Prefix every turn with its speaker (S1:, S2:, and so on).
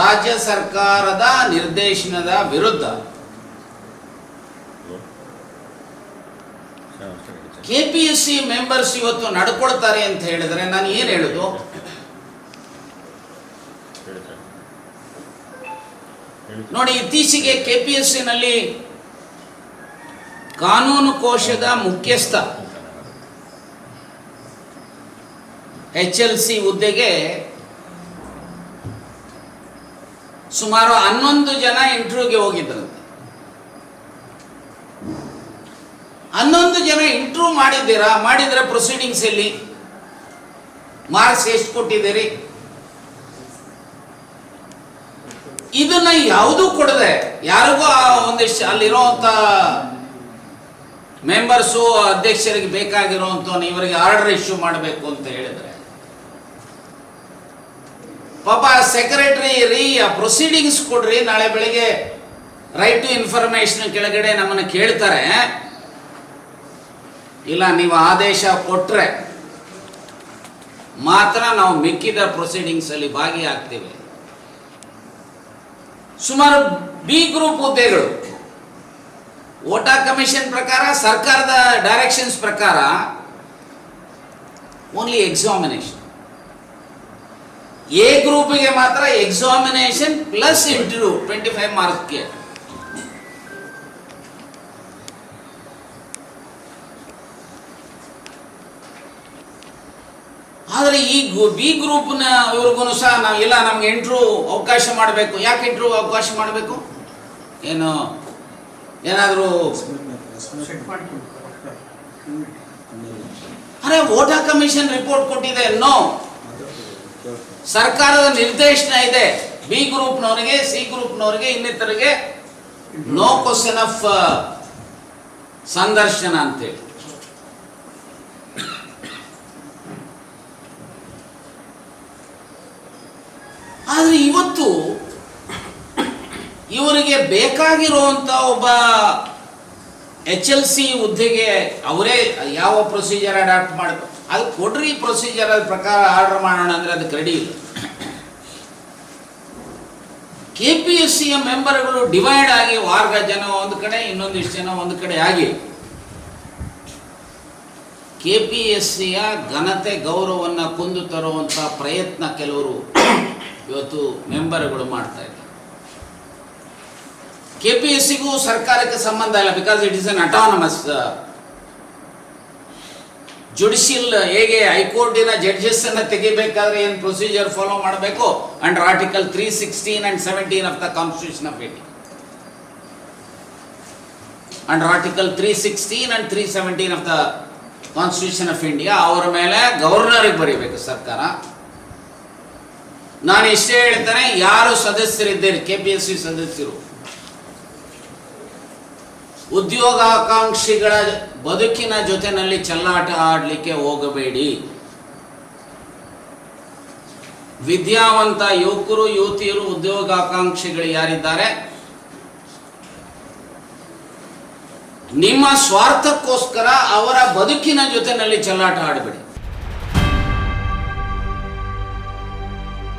S1: ರಾಜ್ಯ ಸರ್ಕಾರದ ನಿರ್ದೇಶನದ ವಿರುದ್ಧ K P S C members ಇವತ್ತು ನಡ್ಕೊಳ್ತಾರೆ ಅಂತ ಹೇಳಿದ್ರೆ ನಾನು ಏನು ಹೇಳುದು? ನೋಡಿ, ಇತ್ತೀಚೆಗೆ ಕೆ ಪಿ ಎಸ್ ಸಿನಲ್ಲಿ ಕಾನೂನು ಕೋಶದ ಮುಖ್ಯಸ್ಥ ಎಚ್ ಎಲ್ ಸಿ ಹುದ್ದೆಗೆ ಸುಮಾರು ಹನ್ನೊಂದು ಜನ ಇಂಟರ್ವ್ಯೂಗೆ ಹೋಗಿದ್ರಂತೆ ಹನ್ನೊಂದು ಜನ ಇಂಟರ್ವ್ಯೂ ಮಾಡಿದ್ದೀರಾ? ಮಾಡಿದ್ರೆ ಪ್ರೊಸೀಡಿಂಗ್ಸ್ ಎಲ್ಲಿ? ಮಾರ್ಕ್ಸ್ ಎಷ್ಟು ಕೊಟ್ಟಿದ್ದೀರಿ? ಇದನ್ನ ಯಾವುದೂ ಕೊಡದೆ? ಯಾರಿಗೂ ಆ ಒಂದಿಷ್ಟು ಅಲ್ಲಿರೋಂಥ ಮೆಂಬರ್ಸು ಅಧ್ಯಕ್ಷರಿಗೆ ಬೇಕಾಗಿರುವಂತ ಇವರಿಗೆ ಆರ್ಡರ್ ಇಶ್ಯೂ ಮಾಡಬೇಕು ಅಂತ ಹೇಳಿದ್ರೆ. ಪಾಪ ಸೆಕ್ರೆಟರಿ ರೀ, ಆ ಪ್ರೊಸೀಡಿಂಗ್ಸ್ ಕೊಡ್ರಿ, ನಾಳೆ ಬೆಳಿಗ್ಗೆ ರೈಟ್ ಟು ಇನ್ಫಾರ್ಮೇಶನ್ ಕೆಳಗಡೆ ನಮ್ಮನ್ನು ಕೇಳ್ತಾರೆ. ಇಲ್ಲ, ನೀವು ಆದೇಶ ಕೊಟ್ಟರೆ ಮಾತ್ರ ನಾವು ಮಿಕ್ಕಿದ ಪ್ರೊಸೀಡಿಂಗ್ಸಲ್ಲಿ ಭಾಗಿಯಾಗ್ತೇವೆ. ಸುಮಾರು ಬಿ ಗ್ರೂಪ್ ಹುದ್ದೆಗಳು. ಓಟಾ ಕಮಿಷನ್ ಪ್ರಕಾರ, ಸರ್ಕಾರದ ಡೈರೆಕ್ಷನ್ಸ್ ಪ್ರಕಾರ ಓನ್ಲಿ ಎಕ್ಸಾಮಿನೇಷನ್ ಎ ಗ್ರೂಪಿಗೆ ಮಾತ್ರ examination plus interview twenty five ಮಾರ್ಕ್ಸ್ಗೆ ಆದರೆ ಈ ಬಿ ಗ್ರೂಪ್ನ ಇವ್ರಿಗೂ ಸಹ ನಾವು, ಇಲ್ಲ, ನಮ್ಗೆ ಇಂಟ್ರ್ಯೂ ಅವಕಾಶ ಮಾಡಬೇಕು. ಯಾಕೆ ಇಂಟ್ರ್ಯೂ ಅವಕಾಶ ಮಾಡಬೇಕು? ಏನು, ಏನಾದರೂ ಅರೆ ವೋಟರ್ ಕಮಿಷನ್ ರಿಪೋರ್ಟ್ ಕೊಟ್ಟಿದೆ, ನೋ. ಸರ್ಕಾರದ ನಿರ್ದೇಶನ ಇದೆ. ಬಿ ಗ್ರೂಪ್ನವರಿಗೆ, ಸಿ ಗ್ರೂಪ್ನವರಿಗೆ, ಇನ್ನಿತರಿಗೆ ನೋ ಕ್ವಶನ್ ಆಫ್ ಸಂದರ್ಶನ ಅಂತೇಳಿ. ಆದರೆ ಇವತ್ತು ಇವರಿಗೆ ಬೇಕಾಗಿರುವಂಥ ಒಬ್ಬ ಎಚ್ ಎಲ್ ಸಿ ಹುದ್ದೆಗೆ ಅವರೇ ಯಾವ ಪ್ರೊಸೀಜರ್ ಅಡಾಪ್ಟ್ ಮಾಡಬೇಕು ಅದು ಕೊಡ್ರಿ ಪ್ರೊಸೀಜರ್ ಪ್ರಕಾರ ಆರ್ಡರ್ ಮಾಡೋಣ ಅಂದರೆ ಅದಕ್ಕೆ ರೆಡಿ ಇಲ್ಲ. ಕೆ ಪಿ ಎಸ್ ಸಿಯ ಮೆಂಬರ್ಗಳು ಡಿವೈಡ್ ಆಗಿ ವಾರ್ಗ ಜನ ಒಂದು ಕಡೆ, ಇನ್ನೊಂದಿಷ್ಟು ಜನ ಒಂದು ಕಡೆ ಆಗಿ ಕೆ ಪಿ ಎಸ್ ಸಿಯ ಘನತೆ ಗೌರವವನ್ನು ಕುಂದು ತರುವಂಥ ಪ್ರಯತ್ನ ಕೆಲವರು ಇವತ್ತು ಮೆಂಬರ್ಗಳು ಮಾಡ್ತಾ ಇದ್ದಾರೆ. ಕೆ ಪಿ ಎಸ್ ಸಿಗೂ ಸರ್ಕಾರಕ್ಕೆ ಸಂಬಂಧ ಇಲ್ಲ because it is an autonomous judicial ಹೇಗೆ ಹೈಕೋರ್ಟಿನ ಜಡ್ಜಸ್ ಅನ್ನ ತೆಗಿಬೇಕಾದ್ರೆ ಏನು ಪ್ರೊಸೀಜರ್ ಫಾಲೋ ಮಾಡಬೇಕು? Under article three sixteen and seventeen of the constitution of India under article three sixteen and three seventeen of the constitution of India ಅವರ ಮೇಲೆ ಗವರ್ನರಿಗೆ ಬರೀಬೇಕು ಸರ್ಕಾರ. ನಾನು ಇಷ್ಟೇ ಹೇಳ್ತೇನೆ, ಯಾರು ಸದಸ್ಯರಿದ್ದೀರಿ ಕೆ ಪಿ ಎಸ್ ಸಿ ಸದಸ್ಯರು? ಉದ್ಯೋಗಾಕಾಂಕ್ಷಿಗಳ ಬದುಕಿನ ಜೊತೆನಲ್ಲಿ ಚೆಲ್ಲಾಟ ಆಡಲಿಕ್ಕೆ ಹೋಗಬೇಡಿ. ವಿದ್ಯಾವಂತ ಯುವಕರು, ಯುವತಿಯರು, ಉದ್ಯೋಗಾಕಾಂಕ್ಷಿಗಳು ಯಾರಿದ್ದಾರೆ? ನಿಮ್ಮ ಸ್ವಾರ್ಥಕ್ಕೋಸ್ಕರ ಅವರ ಬದುಕಿನ ಜೊತೆನಲ್ಲಿ ಚೆಲ್ಲಾಟ ಆಡಬೇಡಿ.